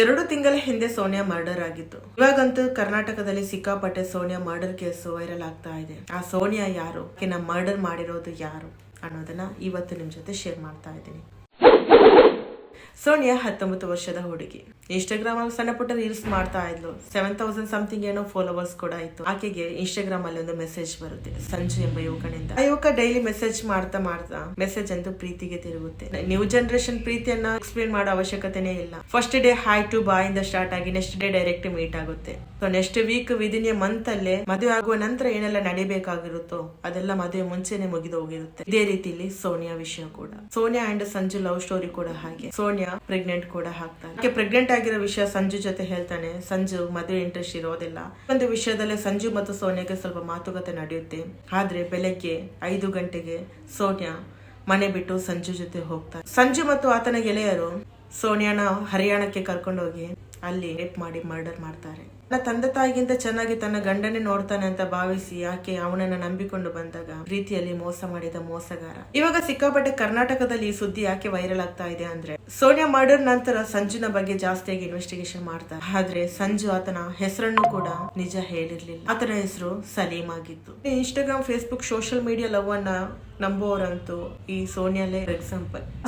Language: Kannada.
ಎರಡು ತಿಂಗಳ ಹಿಂದೆ ಸೋನಿಯಾ ಮರ್ಡರ್ ಆಗಿತ್ತು. ಇವಾಗಂತೂ ಕರ್ನಾಟಕದಲ್ಲಿ ಸಿಕ್ಕಾಪಟ್ಟೆ ಸೋನಿಯಾ ಮರ್ಡರ್ ಕೇಸ್ ವೈರಲ್ ಆಗ್ತಾ ಇದೆ. ಆ ಸೋನಿಯಾ ಯಾರು? ಮರ್ಡರ್ ಮಾಡಿರೋದು ಯಾರು? ಅನ್ನೋದನ್ನ ಇವತ್ತು ನಿಮ್ ಜೊತೆ ಶೇರ್ ಮಾಡ್ತಾ ಇದ್ದೀನಿ. ಸೋನಿಯಾ ಹತ್ತೊಂಬತ್ತು ವರ್ಷದ ಹುಡುಗಿ. ಇನ್ಸ್ಟಾಗ್ರಾಮ್ ಅಲ್ಲಿ ಸಣ್ಣ ಪುಟ್ಟ ರೀಲ್ಸ್ ಮಾಡ್ತಾ ಇದ್ಲು. ಸೆವೆನ್ ತೌಸಂಡ್ ಸಮಥಿಂಗ್ ಏನೋ ಫಾಲೋವರ್ಸ್ ಕೂಡ ಇತ್ತು. ಆಕೆಗೆ ಇನ್ಸ್ಟಾಗ್ರಾಮ್ ಅಲ್ಲಿ ಒಂದು ಮೆಸೇಜ್ ಬರುತ್ತೆ. ಸಂಜು ಎಂಬ ಯುವಕನಿಂದ. ಆ ಯುವಕ ಡೈಲಿ ಮೆಸೇಜ್ ಮಾಡ್ತಾ ಮಾಡ್ತಾ ಮೆಸೇಜ್ ಅಂತೂ ಪ್ರೀತಿಗೆ ತಿರುಗುತ್ತೆ. ನ್ಯೂ ಜನರೇಷನ್ ಪ್ರೀತಿಯನ್ನ ಎಕ್ಸ್ಪ್ಲೇನ್ ಮಾಡೋ ಅವಶ್ಯಕತೆನೇ ಇಲ್ಲ. First day hi to bye ಇಂದ ಸ್ಟಾರ್ಟ್ ಆಗಿ ನೆಕ್ಸ್ಟ್ ಡೇ ಡೈರೆಕ್ಟ್ ಮೀಟ್ ಆಗುತ್ತೆ. So next week within a month ಅಲ್ಲೇ ಮದುವೆ ಆಗುವ ನಂತರ ಏನೆಲ್ಲ ನಡಿಬೇಕಾಗಿರುತ್ತೋ ಅದೆಲ್ಲ ಮದುವೆ ಮುಂಚೆನೆ ಮುಗಿದು ಹೋಗಿರುತ್ತೆ. ಇದೇ ರೀತಿಲಿ ಸೋನಿಯಾ ವಿಷಯ ಕೂಡ. Sonia and Sanju love story ಕೂಡ ಹಾಗೆ. ಸೋನಿಯಾ ಪ್ರೆಗ್ನೆಂಟ್ ಕೂಡ ಹಾಕ್ತಾನೆ ಪ್ರೆಗ್ನೆಂಟ್ ಆಗಿರೋ ವಿಷಯ ಸಂಜು ಜೊತೆ ಹೇಳ್ತಾನೆ. ಸಂಜು ಮದುವೆ ಇಂಟ್ರೆಸ್ಟ್ ಇರೋದಿಲ್ಲ. ಒಂದು ವಿಷಯದಲ್ಲಿ ಸಂಜು ಮತ್ತು ಸೋನಿಯಾಗೆ ಸ್ವಲ್ಪ ಮಾತುಕತೆ ನಡೆಯುತ್ತೆ. ಆದ್ರೆ ಬೆಳಗ್ಗೆ ಐದು ಗಂಟೆಗೆ ಸೋನಿಯಾ ಮನೆ ಬಿಟ್ಟು ಸಂಜು ಜೊತೆ ಹೋಗ್ತಾರೆ ಸಂಜು ಮತ್ತು ಆತನ ಗೆಳೆಯರು ಸೋನಿಯಾನ ಹರಿಯಾಣಕ್ಕೆ ಕರ್ಕೊಂಡೋಗಿ ಅಲ್ಲಿ ರೇಪ್ ಮಾಡಿ ಮರ್ಡರ್ ಮಾಡ್ತಾರೆ. ತನ್ನ ತಂದೆ ತಾಯಿಗಿಂತ ಚೆನ್ನಾಗಿ ತನ್ನ ಗಂಡನೇ ನೋಡ್ತಾನೆ ಅಂತ ಭಾವಿಸಿ ಆಕೆ ಅವನನ್ನ ನಂಬಿಕೊಂಡು ಬಂದಾಗ ಪ್ರೀತಿಯಲ್ಲಿ ಮೋಸ ಮಾಡಿದ ಮೋಸಗಾರ. ಇವಾಗ ಸಿಕ್ಕಾಪಟ್ಟೆ ಕರ್ನಾಟಕದಲ್ಲಿ ಈ ಸುದ್ದಿ ಯಾಕೆ ವೈರಲ್ ಆಗ್ತಾ ಇದೆ ಅಂದ್ರೆ, ಸೋನಿಯಾ ಮರ್ಡರ್ ನಂತರ ಸಂಜುನ ಬಗ್ಗೆ ಜಾಸ್ತಿಯಾಗಿ ಇನ್ವೆಸ್ಟಿಗೇಷನ್ ಮಾಡ್ತಾರೆ. ಆದ್ರೆ ಸಂಜು ಆತನ ಹೆಸರನ್ನು ಕೂಡ ನಿಜ ಹೇಳಿರ್ಲಿಲ್ಲ. ಆತನ ಹೆಸರು ಸಲೀಮ್ ಆಗಿತ್ತು. Instagram Facebook social media love ಅನ್ನ ನಂಬುವವರಂತೂ ಈ ಸೋನಿಯಾಲೇ ಎಕ್ಸಾಂಪಲ್